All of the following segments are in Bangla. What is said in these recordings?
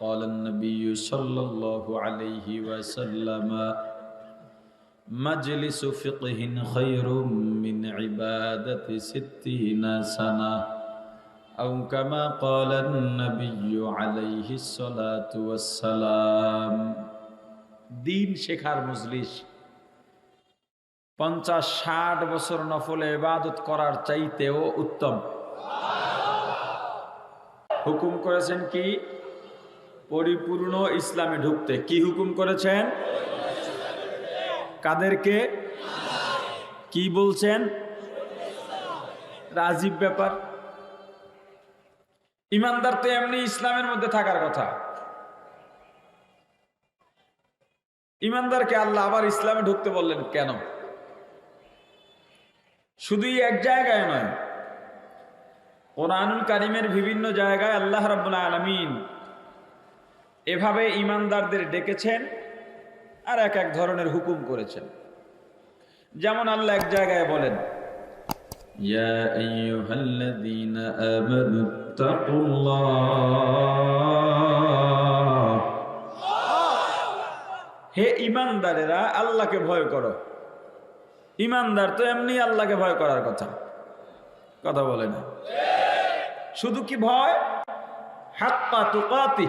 قال النبي صلى الله عليه وسلم مجلس فقه خير من عبادة ستين سنة أو كما قال النبي عليه الصلاة والسلام দিন শেখার মজলিস পঞ্চাশ ষাট বছর নফলে ইবাদত করার চাইতেও উত্তম হুকুম করেছেন কি পরিপূর্ণ ইসলামে ঢুকতে কি হুকুম করেছেন? কাদেরকে? কি বলছেন? রাজীব ব্যাপার। ইমানদার তো এমনি ইসলামের মধ্যে থাকার কথা। ইমানদারকে আল্লাহ আবার ইসলামে ঢুকতে বললেন কেন? শুধুই এক জায়গায় নয়, কোরআনুল কারিমের বিভিন্ন জায়গায় আল্লাহ রাব্বুল আলামিন এভাবে ইমানদারদের ডেকেছেন আর এক এক ধরনের হুকুম করেছেন। যেমন আল্লাহ এক জায়গায় বলেন হে ইমানদারেরা, আল্লাহকে ভয় করো। ইমানদার তো এমনি আল্লাহকে ভয় করার কথা। কথা বলে না। শুধু কি ভয়? হাত হাক্কা তুকাতি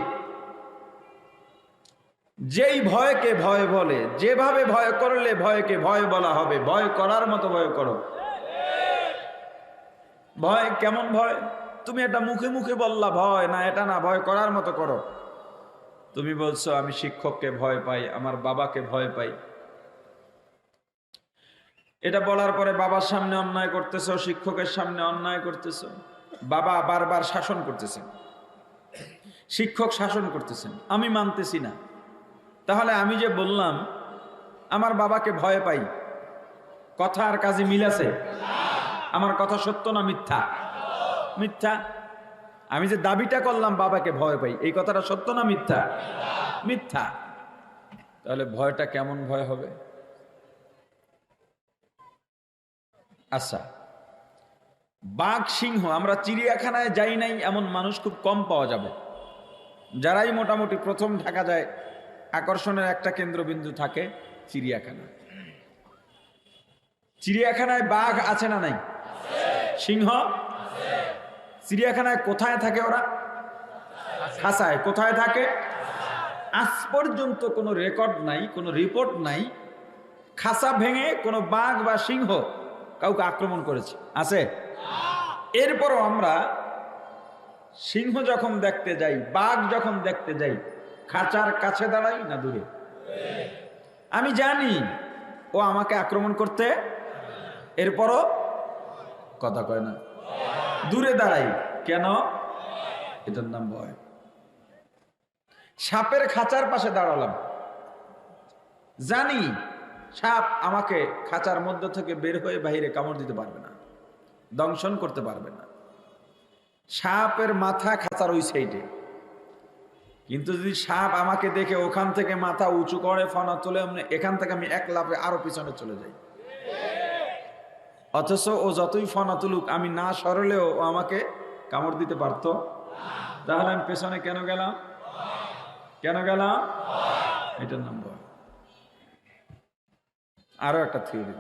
যেই ভয়কে ভয় বলে, যেভাবে ভয় করলে ভয়কে ভয় বলা হবে, ভয় করার মতো ভয় করো। ভয় কেমন ভয়? তুমি এটা মুখে মুখে বললা, ভয় না, এটা না, ভয় করার মতো করো। তুমি বলছো, আমি শিক্ষককে ভয় পাই, আমার বাবাকে ভয় পাই। এটা বলার পরে বাবার সামনে অন্যায় করতেছো, শিক্ষকের সামনে অন্যায় করতেছো। বাবা বারবার শাসন করতেছেন। শিক্ষক শাসন করতেছেন। আমি মানতেছি না। তাহলে আমি যে বললাম, আমার বাবাকে ভয় পাই। কথা আর কাজে মিল আছে? আমার কথা সত্য না মিথ্যা? মিথ্যা? আমি যে দাবিটা করলাম বাবাকে ভয় পাই, এই কথাটা সত্য না মিথ্যা? মিথ্যা। তাহলে ভয়টা কেমন ভয় হবে? আচ্ছা। বাঘ, সিংহ, আমরা চিড়িয়াখানায় যাই নাই, এমন মানুষ খুব কম পাওয়া যাবে। যারাই মোটামুটি প্রথম ঢাকা যায় আকর্ষণের একটা কেন্দ্রবিন্দু থাকে চিড়িয়াখানা। চিড়িয়াখানায় বাঘ আছে না নাই? সিংহ? চিড়িয়াখানায় কোথায় থাকে ওরা? খাসায়। কোথায় থাকে? আজ পর্যন্ত কোনো রেকর্ড নাই, কোনো রিপোর্ট নাই। খাসা ভেঙে কোনো বাঘ বা সিংহ কাউকে আক্রমণ করেছে। আছে? এরপরও আমরা সিংহ যখন দেখতে যাই, বাঘ যখন দেখতে যাই খাঁচার কাছে দাঁড়াই না দূরে? আমি জানি ও আমাকে আক্রমণ করতে এরপরও কথা কয় না। দূরে দাঁড়াই। কেন? এটার নাম ভয়। সাপের খাঁচার পাশে দাঁড়ালাম। জানি সাপ আমাকে খাঁচার মধ্য থেকে বের হয়ে বাইরে কামড় দিতে পারবে না, দংশন করতে পারবে না। সাপের মাথা খাঁচার ওই সাইডে কিন্তু যদি সাপ আমাকে দেখে ওখান থেকে মাথা উঁচু করে ফনা তোলে এখান থেকে আমি এক লাফে আরও পিছনে চলে যাই। অথচ ও যতই ফনা তুলুক, আমি না সরলেও ও আমাকে কামড় দিতে পারত। তাহলে আমি পেছনে কেন গেলাম? কেন গেলাম? এটার নাম ভয় আরও একটা থিওরি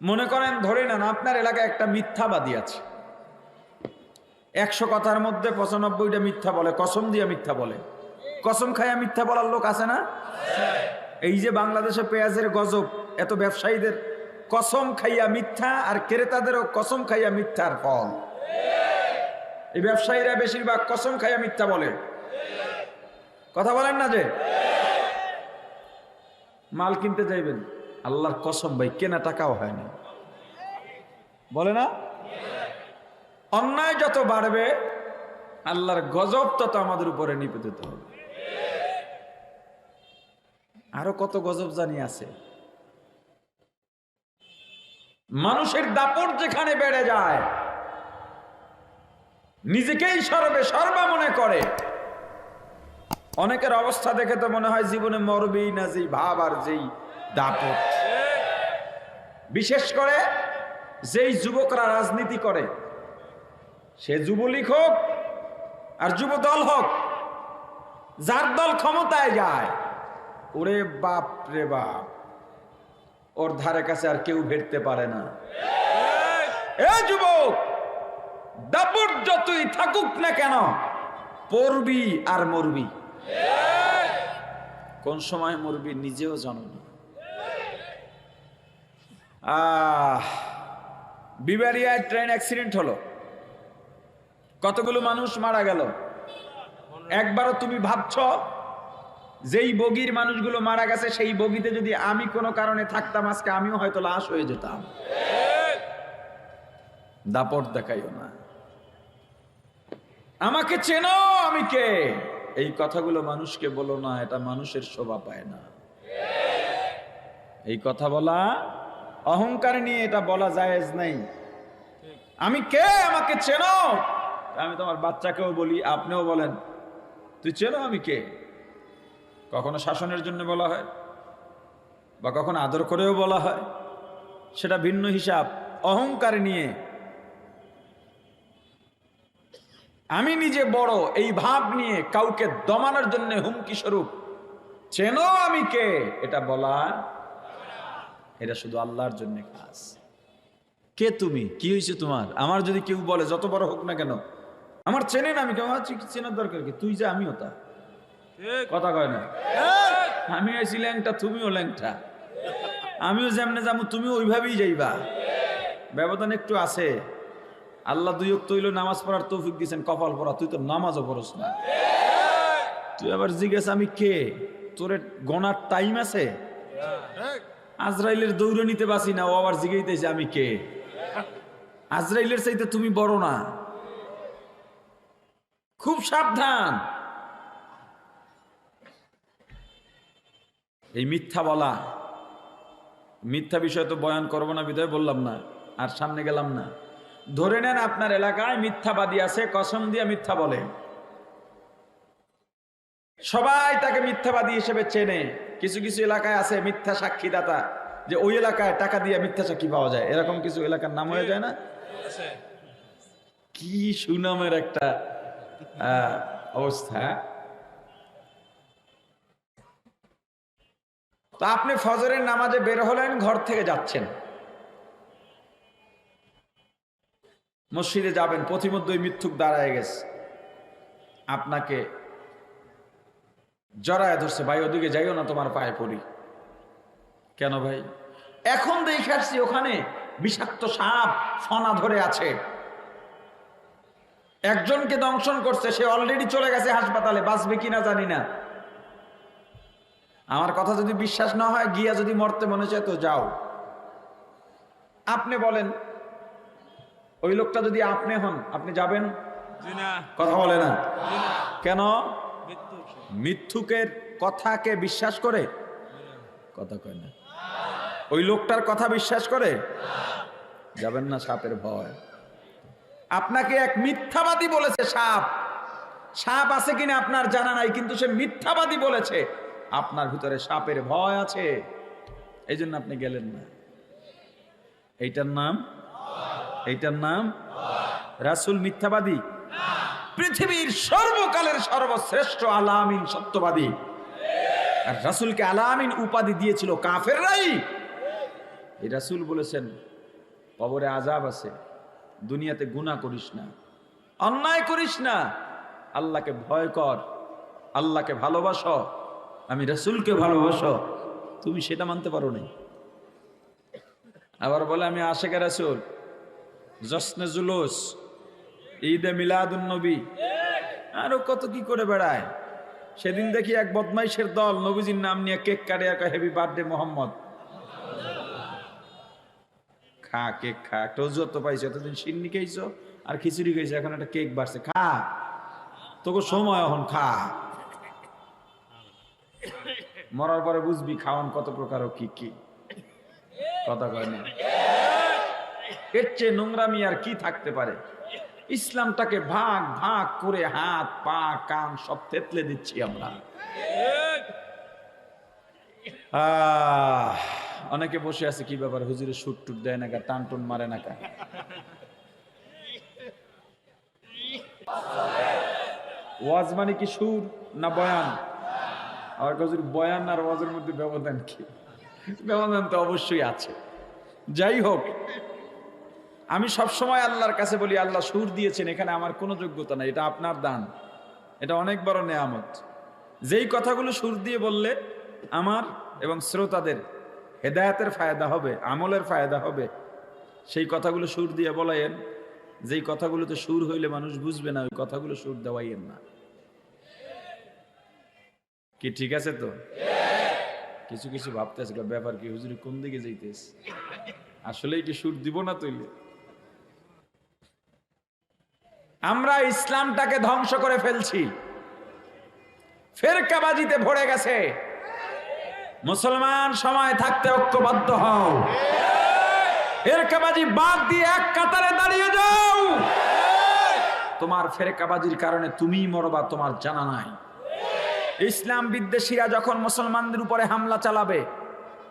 মনে করেন, ধরে নেন আপনার এলাকায় একটা মিথ্যাবাদী আছে। একশো কথার মধ্যে পঁচানব্বইটা মিথ্যা বলে, কসম দিয়ে মিথ্যা বলে। কসম খাইয়া মিথ্যা বলার লোক আছে না? এই যে বাংলাদেশে পেঁয়াজের গজব, এত ব্যবসায়ীদের, কসম খাইয়া মিথ্যা আর ক্রেতাদেরও কসম খাইয়া মিথ্যার ফল। এই ব্যবসায়ীরা বেশিরভাগ কসম খাইয়া মিথ্যা বলে। কথা বলেন না যে? মাল কিনতে যাইবেন। আল্লাহর কসম ভাই, কেনা টাকাও হয় না। বলে না? অন্যায় যত বাড়বে, আল্লাহর গজব তত আমাদের উপরে নিপতিত হবে। আরও কত গজব জানি আছে। মানুষের দাপট যেখানে বেড়ে যায়, নিজেকেই সর্বে সর্বা মনে করে। অনেকের অবস্থা দেখে তো মনে হয় জীবনে মরবেই না যেই ভাব আর যেই দাপট। বিশেষ করে যেই যুবকরা রাজনীতি করে সে যুবলীগ হোক আর যুব দল হোক, যার দল ক্ষমতায় যায়, ওরে বাপ রে বাপ, ওর ধারে কাছে আর কেউ ভেটতে পারে না। এ যুবক, দাপট যতই থাকুক না কেন, পড়বি আর মরবি। কোন সময় মরবি নিজেও জানো আহ, বিবারিয়ায় ট্রেন অ্যাক্সিডেন্ট হলো। কতগুলো মানুষ মারা গেল? একবারও তুমি ভাবছ, যেই বগির মানুষগুলো মারা গেছে, সেই বগিতে যদি আমি কোনো কারণে থাকতাম, আজকে আমিও হয়তো লাশ হয়ে যেতাম। দাপট দেখাইও না। আমাকে চেনো আমি কে? এই কথাগুলো মানুষকে বলো না, এটা মানুষের শোভা পায় না। এই কথা বলা, অহংকার নিয়ে এটা বলা জায়েজ নাই। আমি কে? আমাকে চেনো? আমি তোমার বাচ্চাকেও বলি, আপনিও বলেন, তুই চেনো আমি কে? কখনো শাসনের জন্য বলা হয়, বা কখনো আদর করেও বলা হয়। সেটা ভিন্ন হিসাব, অহংকার নিয়ে। আমি নিজে বড়, এই ভাব নিয়ে কাউকে দমানোর জন্য হুমকি স্বরূপ। চেনো আমি কে? এটা বলা, এটা শুধু আল্লাহর জন্য কাজ কে তুমি? কি হয়েছে তোমার? আমার যদি কেউ বলে, যত বড় হোক না কেন আমার চেনেন আমি কেমন আছি? চেনার দরকার কি? তুই যা আমিও তা। কথা কয় না। আমি আছি ল্যাংটা তুমিও ল্যাংটা। আমিও যেমনে যাব তুমিও ওইভাবেই যাইবা। ব্যবধান একটু আছে। আল্লাহ দুই হইল নামাজ পড়ার তৌফিক দিয়েছেন কপাল পড়া তুই তো নামাজও পড়স না। তুই আবার জিজ্ঞেস আমি কে? তোরে গনার টাইম আছে? আজরাইলের দৌড়ে নিতে বাসি না ও আবার জিগাইতেছে আমি কে? আজরাইলের চাইতে তুমি বড় না। খুব সাবধান। এই মিথ্যা বলা মিথ্যা বিষয় তো বয়ান করব না বিদায় বললাম না আর সামনে গেলাম না। ধরে নেন আপনার এলাকায় মিথ্যাবাদী আছে কসম দিয়ে মিথ্যা বলে। সবাই তাকে মিথ্যাবাদী হিসেবে চেনে। কিছু কিছু এলাকায় আছে মিথ্যা সাক্ষীদাতা যে ওই এলাকায় টাকা দিয়ে মিথ্যা সাক্ষী পাওয়া যায়। এরকম কিছু এলাকার নাম হয়ে যায় না? কি সুনামের একটা অবস্থা তো আপনি ফজরের নামাজে বের হলেন, ঘর থেকে যাচ্ছেন। মসজিদে যাবেন প্রতিমধ্যে ওই মিথ্যুক দাঁড়ায় গেছে। আপনাকে জড়ায় ধরছে, ভাই, ওদিকে যাইও না, তোমার পায়ে পড়ি। কেন ভাই? এখন দেখে আসছি ওখানে বিষাক্ত সাপ ফনা ধরে আছে। একজনকে দংশন করছে সে অলরেডি চলে গেছে হাসপাতালে বাঁচবে কিনা জানি না। আমার কথা যদি বিশ্বাস না হয় গিয়া যদি মরতে মনে চায় তো যাও। আপনি বলেন ওই লোকটা যদি আপনি হন আপনি যাবেন? কথা বলে না? কেন? মিথ্যুকের কথাকে বিশ্বাস করে? কথা কয় না। ওই লোকটার কথা বিশ্বাস করে? যাবেন না সাপের ভয়। আপনাকে এক মিথ্যাবাদী বলেছে সাপ। সাপ আছে কিনা আপনার জানা নাই, কিন্তু সে মিথ্যাবাদী বলেছে। আপনার ভিতরে সাপের ভয় আছে। এই জন্য আপনি গেলেন না। এইটার নাম? এইটার নাম? রাসুল মিথ্যাবাদী। পৃথিবীর সর্বকালের সর্বশ্রেষ্ঠ আলামিন সত্যবাদী। আর রাসুলকে আলামিন উপাধি দিয়েছিল কাফেররাই। এই রাসুল বলেছেন, কবরে আজাব আছে। দুনিয়াতে গুনাহ করিস না, অন্যায় করিস না। আল্লাহকে ভয় কর, আল্লাহকে ভালোবাসো, আমি রাসুলকে ভালোবাসো। তুমি সেটা মানতে পারো নাই। আবার বলে, আমি আশেখা রাসুল জসনে জুলুস, ঈদে মিলাদুন নবী। আরও কত কি করে বেড়ায়। সেদিন দেখি এক বদমাইশের দল নবীজির নাম নিয়ে কেক কাটে, এক হেভি বার্থডে মোহাম্মদ। খা কেক খা। একটা অজুহাত পাইছো এতদিন সিন্নি খাইছো আর খিচুড়ি খাইছো এখন একটা কেক বাড়ছে খা। তোকে সময় এখন খা। মরার পরে বুঝবি খাওয়ান কত প্রকার ও কি কি। কথা কয় না। এর চেয়ে নোংরামি আর কি থাকতে পারে? ইসলামটাকে ভাগ ভাগ করে হাত পা কান সব থেতলে দিচ্ছি আমরা। আহ, অনেকে বসে আছে, কি ব্যাপার, হুজুরে সুট টুট দেয় না টান টুন মারে না ওয়াজ মানে কি সুর না বয়ান? আমার কাছে বয়ান আর ওয়াজের মধ্যে ব্যবধান কি? ব্যবধান তো অবশ্যই আছে। যাই হোক, আমি সবসময় আল্লাহর কাছে বলি, আল্লাহ সুর দিয়েছেন, এখানে আমার কোনো যোগ্যতা নাই, এটা আপনার দান। এটা অনেক বড় নেয়ামত। যেই কথাগুলো সুর দিয়ে বললে আমার এবং শ্রোতাদের হেদায়াতের ফায়দা হবে, আমলের ফায়দা হবে। সেই কথাগুলো সুর দিয়ে বলাইয়েন যেই কথাগুলোতে সুর হইলে মানুষ বুঝবে না, ওই কথাগুলো সুর দেওয়াইয়েন না। কি ঠিক আছে তো? কিছু কিছু ভাবতেছে ব্যাপার কি? হুজুরি কোন দিকে যাইতেস আসলেই কি সুর দিব না তৈলে? আমরা ইসলামটাকে ধ্বংস করে ফেলছি। ফেরকাবাজিতে ভরে গেছে। মুসলমান সময় থাকতে ঐক্যবদ্ধ হও। ফেরকাবাজি বাদ দিয়ে এক কাতারে দাঁড়িয়ে যাও। তোমার ফেরকাবাজির কারণে তুমি মরবা তোমার জানা নাই। ইসলাম বিদ্বেষীরা যখন মুসলমানদের উপরে হামলা চালাবে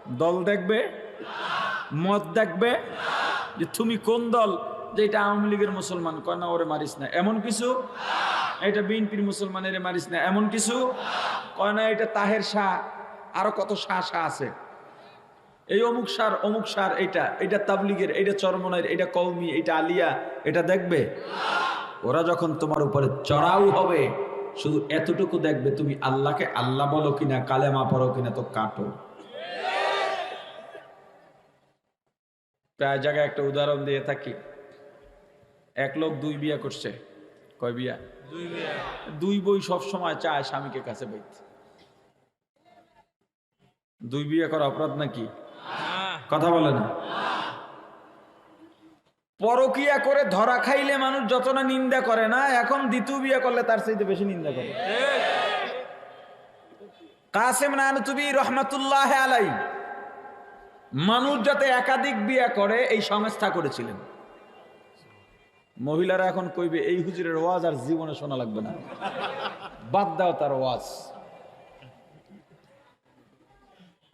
দল দেখবে মত দেখবে যে তুমি কোন দল? যে এটা আওয়ামী লীগের মুসলমান কয় না ওরে মারিস না। এমন কিছু? এটা বিএনপির মুসলমানের মারিস না। এমন কিছু? কয় না এটা তাহের শাহ। আরও কত শাহ শাহ আছে। এই অমুক সার অমুক সার এটা এটা তাবলিগের এটা চরমনের এটা কৌমি এটা আলিয়া এটা দেখবে? ওরা যখন তোমার উপরে চড়াও হবে শুধু এতটুকু দেখবে তুমি আল্লাহকে আল্লাহ বলো কিনা কালেমা পড়ো কিনা তো কাটো। প্রায় জায়গায় একটা উদাহরণ দিয়ে থাকি। এক লোক দুই বিয়া করছে। কয় বিয়া? দুই বই সব সময় চায় স্বামীকে কাছে বইতে দুই বিয়ে করা অপরাধ নাকি? কথা বলে না। পরকিয়া করে ধরা খাইলে মানুষ যত না নিন্দা করে না এখন দ্বিতীয় বিয়ে করলে তার চাইতে বেশি নিন্দা করে। কাসেম নানতুবি রহমতুল্লাহ আলাই মানুষ যাতে একাধিক বিয়ে করে এই সংস্থা করেছিলেন। মহিলারা এখন কইবে এই হুজুরের ওয়াজ আর জীবনে শোনা লাগবে না। বাদ দাও তার ওয়াজ।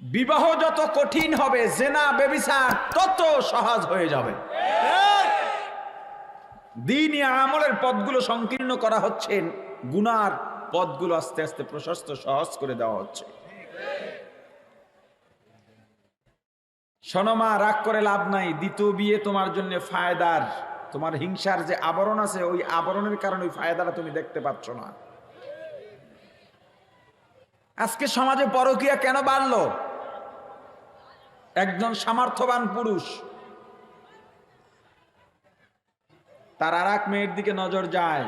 বিবাহ যত কঠিন হবে, জেনা বেবিচার তত সহজ হয়ে যাবে। দিন আমলের পথগুলো সংকীর্ণ করা হচ্ছে, গুনার পথগুলো আস্তে আস্তে প্রশস্ত, সহজ করে দেওয়া হচ্ছে। সনমা রাগ করে লাভ নাই। দ্বিতীয় বিয়ে তোমার জন্য ফায়দার। তোমার হিংসার যে আবরণ আছে, ওই আবরণের কারণে ওই ফায়দাটা তুমি দেখতে পাচ্ছ না। আজকে সমাজে পরকিয়া কেন বাড়লো? একজন সামর্থ্যবান পুরুষ। তার আর এক মেয়ের দিকে নজর যায়।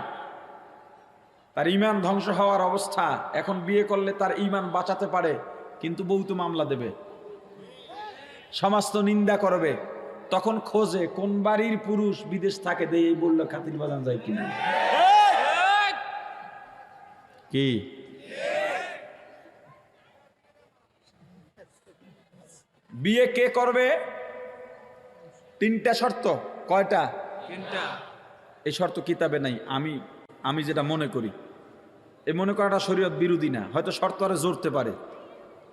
তার ইমান ধ্বংস হওয়ার অবস্থা। এখন বিয়ে করলে তার ইমান বাঁচাতে পারে কিন্তু বউ তো মামলা দেবে। সমাজ তো নিন্দা করবে। তখন খোঁজে কোন বাড়ির পুরুষ বিদেশ থাকে এই বলল খাতির বাজান যায় কিনা। কি? বিয়ে কে করবে? তিনটা শর্ত। কয়টা? তিনটা। এই শর্ত কিতাবে নাই। আমি আমি যেটা মনে করি এই মনে করাটা শরীয়ত বিরোধী না। হয়তো শর্ত আরে জড়তে পারে।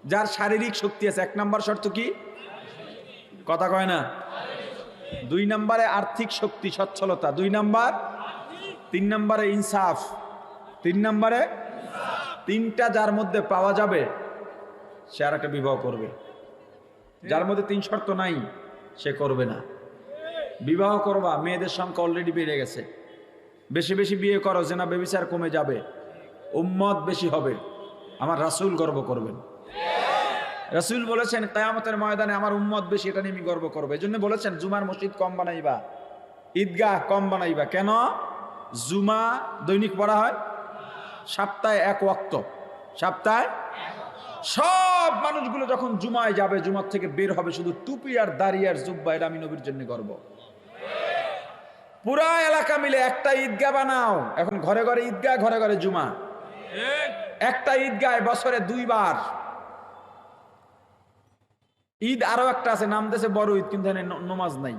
যার শারীরিক শক্তি আছে এক নাম্বার শর্ত কি? কথা কয় না? দুই নম্বরে আর্থিক শক্তি সচ্ছলতা। দুই নাম্বার? তিন নম্বরে ইনসাফ। তিন নম্বরে? তিনটা যার মধ্যে পাওয়া যাবে সে আর একটা বিবাহ করবে। যার মধ্যে তিন শর্ত নাই, সে করবে না। বিবাহ করবা, মেয়েদের সংখ্যা অলরেডি বেড়ে গেছে। বেশি বেশি বিয়ে করো যে না বেবিচার কমে যাবে। উম্মত বেশি হবে। আমার রাসূল গর্ব করবেন। রাসূল বলেছেন, কায়ামতের ময়দানে আমার উম্মত বেশি, এটা নিয়ে আমি গর্ব করব। এই জন্য বলেছেন, জুমার মসজিদ কম বানাইবা। ঈদগাহ কম বানাইবা। কেন? জুমা দৈনিক পড়া হয় সপ্তাহে এক ওয়াক্ত। সপ্তাহে সব মানুষগুলো যখন জুমায় যাবে, জুমার থেকে বের হবে শুধু টুপি আর দাড়ি আর জুব্বা, এটা আমি নবীর জন্য গর্ব। পুরা এলাকা মিলে একটা ঈদগাহ বানাও। এখন ঘরে ঘরে ঈদগাহ, ঘরে ঘরে জুমা। একটা ঈদগায় বছরে দুইবার। ঈদ আরও একটা আছে, নাম দেশে বড় ঈদ, কিন্তু নমাজ নাই।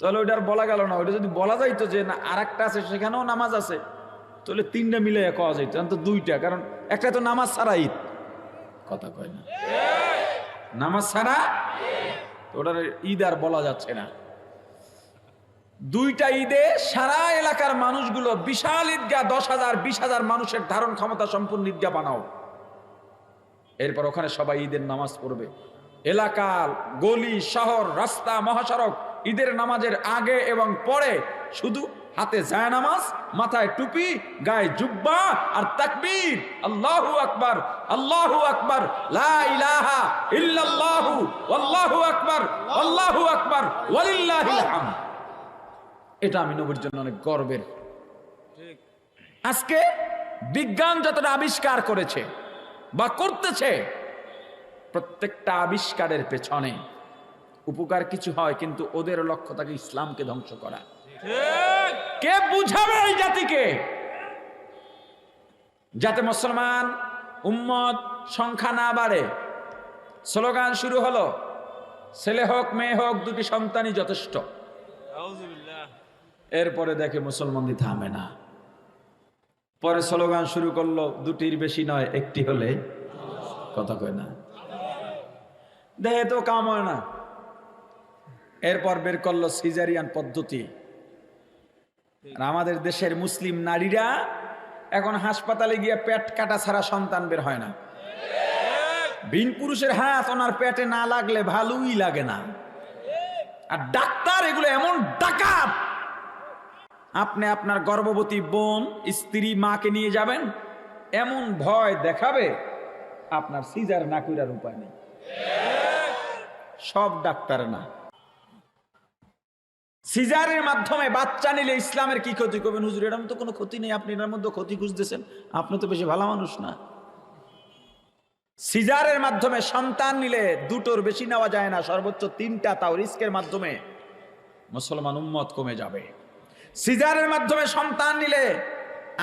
তাহলে ওইটা আর বলা গেল না। ওইটা যদি বলা যাইতো যে না আর একটা আছে, সেখানেও নামাজ আছে। তাহলে তিনটা মিলে কওয়া এখন তো দুইটা, কারণ একটা তো নামাজ ছাড়া ঈদ। কথা কয় না। নামাজ ছাড়া ওটার ঈদ আর বলা যাচ্ছে না। দুইটা ঈদে সারা এলাকার মানুষগুলো বিশাল ঈদগাহ, দশ হাজার, বিশ হাজার মানুষের ধারণ ক্ষমতা সম্পূর্ণ ঈদগাহ বানাও। এরপর ওখানে সবাই ঈদের নামাজ পড়বে। এলাকার গলি, শহর, রাস্তা, মহাসড়ক, ঈদের নামাজের আগে এবং পরে শুধু হাতে যায় নামাজ মাথায় টুপি গায়ে জুব্বা আর তাকবীর। আল্লাহু আকবার আল্লাহু আকবার লা ইলাহা ইল্লাল্লাহু আল্লাহু আকবার আল্লাহু আকবার ওয়ালিল্লাহিল হামদ। এটা আমি নবীর জন্য অনেক গর্বের। আজকে বিজ্ঞান যতটা আবিষ্কার করেছে বা করতেছে প্রত্যেকটা আবিষ্কারের পেছনে উপকার কিছু হয় কিন্তু ওদের লক্ষ্য থাকে ইসলামকে ধ্বংস করা। কে বুঝাবে এই জাতিকে? যাতে মুসলমান উম্মত সংখ্যা না বাড়ে। স্লোগান শুরু হলো, ছেলে হোক, মেয়ে হোক, দুটি সন্তানই যথেষ্ট। এরপরে দেখে মুসলমানদের থামে না। পরে স্লোগান শুরু করল, দুটির বেশি নয়, একটি হলে কথা কয় না? দেহে তো কাম হয় না। এরপর বের করল সিজারিয়ান পদ্ধতি। আর আমাদের দেশের মুসলিম নারীরা এখন হাসপাতালে গিয়ে পেট কাটা ছাড়া সন্তান বের হয় না। ভিন পুরুষের হাত ওনার পেটে না লাগলে ভালোই লাগে না। আর ডাক্তার এগুলো এমন ডাকাত। আপনি আপনার গর্ভবতী বোন, স্ত্রী, মাকে নিয়ে যাবেন, এমন ভয় দেখাবে, আপনার সিজার না কইরার উপায় নেই। সব ডাক্তার না। সিজারের মাধ্যমে বাচ্চা নিলে ইসলামের কি ক্ষতি করবেন? হুজুর এরকম তো কোনো ক্ষতি নেই। আপনি এটার মধ্যে ক্ষতি খুঁজতেছেন। আপনি তো বেশি ভালো মানুষ না। সিজারের মাধ্যমে সন্তান নিলে দুটোর বেশি নেওয়া যায় না। সর্বোচ্চ তিনটা তাও রিস্কের মাধ্যমে মুসলমান উম্মত কমে যাবে। সিজারের মাধ্যমে সন্তান নিলে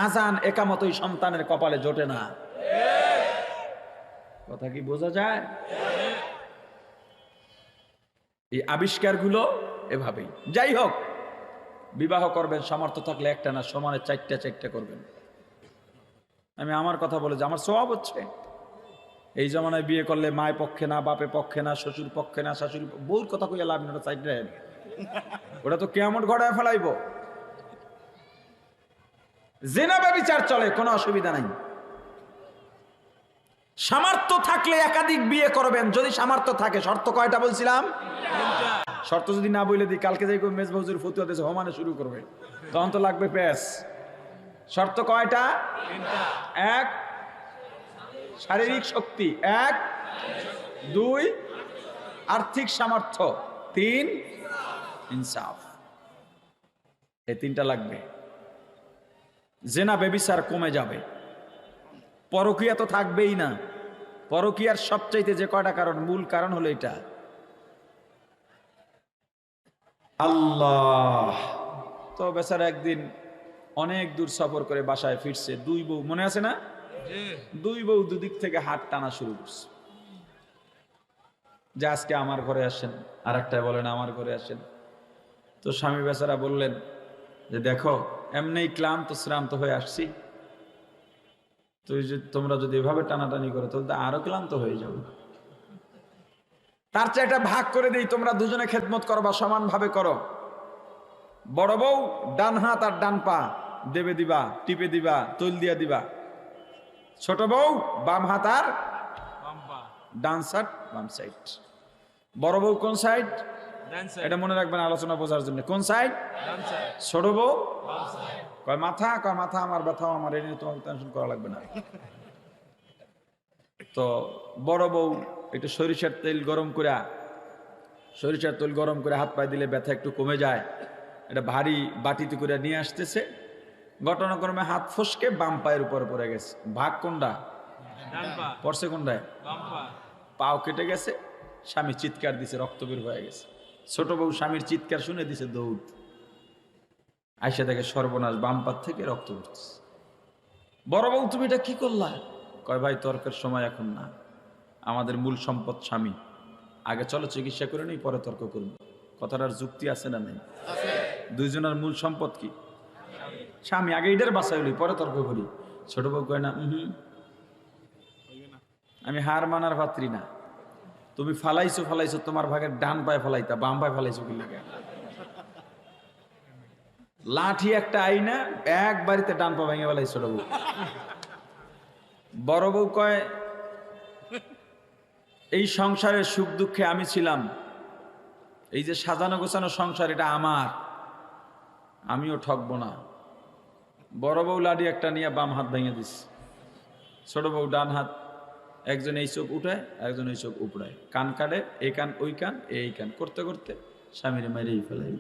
আজান একামতই সন্তানের কপালে জোটে না। কথা কি বোঝা যায়? এই আবিষ্কারগুলো এভাবেই। যাই হোক, বিবাহ করবেন, সামর্থ্য থাকলে একটা না, সমানে চারটা চারটা করবেন। আমি আমার কথা বলে যে আমার স্বভাব হচ্ছে। এই জমানায় বিয়ে করলে মায় পক্ষে না বাপে পক্ষে না, শ্বশুর পক্ষে না, শাশুড়ি বউর কথা কইয়া লাভ না সাইড ওটা তো কেমন ঘটায় ফেলাইব। জেনা বিচার চলে, কোনো অসুবিধা নাই। সামর্থ্য থাকলে একাধিক বিয়ে করবেন, যদি সামর্থ্য থাকে। শর্ত কয়টা বলছিলাম? শর্ত যদি না বলে দিই, কালকে যাই মেজ বহুজুর ফতুয়া দেশে হমানে শুরু করবে। তখন তো লাগবে প্যাস শর্ত কয়টা? এক, শারীরিক শক্তি। এক, দুই, আর্থিক সামর্থ্য। তিন, ইনসাফ। এই তিনটা লাগবে। জেনা বেবিসার কমে যাবে। পরকিয়া তো থাকবেই না। পরকিয়ার সবচাইতে যে কয়টা কারণ, মূল কারণ হলো এটা। আল্লাহ। তো বেচারা একদিন অনেক দূর সফর করে বাসায় ফিরছে। দুই বউ মনে আছে না? দুই বউ দুদিক থেকে হাত টানা শুরু করছে। যে আজকে আমার ঘরে আসেন আর একটা বলেন আমার ঘরে আসেন। তো স্বামী বেচারা বললেন যে দেখো এমনি ক্লান্ত শ্রান্ত হয়ে আসছি। তো এই যে তোমরা যদি এভাবে টানাটানি করো তাহলে তো আরও ক্লান্ত হয়ে যাবে। তার চেয়ে একটা ভাগ করে দিই তোমরা দুজনে খেদমত করো বা সমান ভাবে করো। বড় বউ ডান হাত আর ডান পা দেবে দিবা টিপে দিবা তৈল দিয়া দিবা। ছোট বউ বাম হাত আর ডান সাইড বাম সাইড। বড় বউ কোন সাইড? এটা মনে রাখবেন আলোচনা বোঝার জন্য। কোন সাইড? ছোট বউ? কয় মাথা? কয় মাথা? আমার ব্যথাও আমার এনে তোমাকে টেনশন করা লাগবে না। তো বড় বউ একটু সরিষার তেল গরম করে সরিষার তেল গরম করে হাত পায়ে দিলে ব্যথা একটু কমে যায়। এটা ভারী বাটিতে করে নিয়ে আসতেছে। ঘটনাক্রমে হাত ফসকে বাম পায়ের উপর পড়ে গেছে। ভাগ কোনটা? পড়ছে কোনটায় পাও কেটে গেছে। স্বামী চিৎকার দিছে রক্ত বের হয়ে গেছে। ছোট বউ স্বামীর চিৎকার শুনে দিছে দৌড়। আইসা দেখে সর্বনাশ বাম পাত থেকে রক্ত উঠছে বড় বউ তুমি এটা কি করলা? কয় ভাই তর্কের সময় এখন না। আমাদের মূল সম্পদ স্বামী। আগে চলো চিকিৎসা করে নিই, পরে তর্ক করব। কথাটার যুক্তি আছে না নেই? দুইজনের মূল সম্পদ কি? স্বামী, আগে এটার বাসায় হলি, পরে তর্ক করি। ছোট বউ কয় না হুম আমি হার মানার পাত্রী না। তুমি ফালাইছো ফালাইছো, তোমার ভাগের ডান পায়ে ফালাইতা, বাম পায়ে ফালাইছো কি লাগে? লাঠি একটা আইনা, এক বাড়িতে ডান পা ভেঙে বেলাই ছোট বউ। বড় বউ কয় এই সংসারের সুখ দুঃখে আমি ছিলাম। এই যে সাজানো গোছানো সংসার, এটা আমার। আমিও ঠকবো না। বড় বউ লাডি একটা নিয়ে বাম হাত ভেঙে দিস। ছোট বউ ডান হাত, একজন এই চোখ উঠায় একজন এই চোখ উপড়ায়। কান কাটে এই কান, ওই কান, এই কান। করতে করতে স্বামীর মেরেই ফেলাই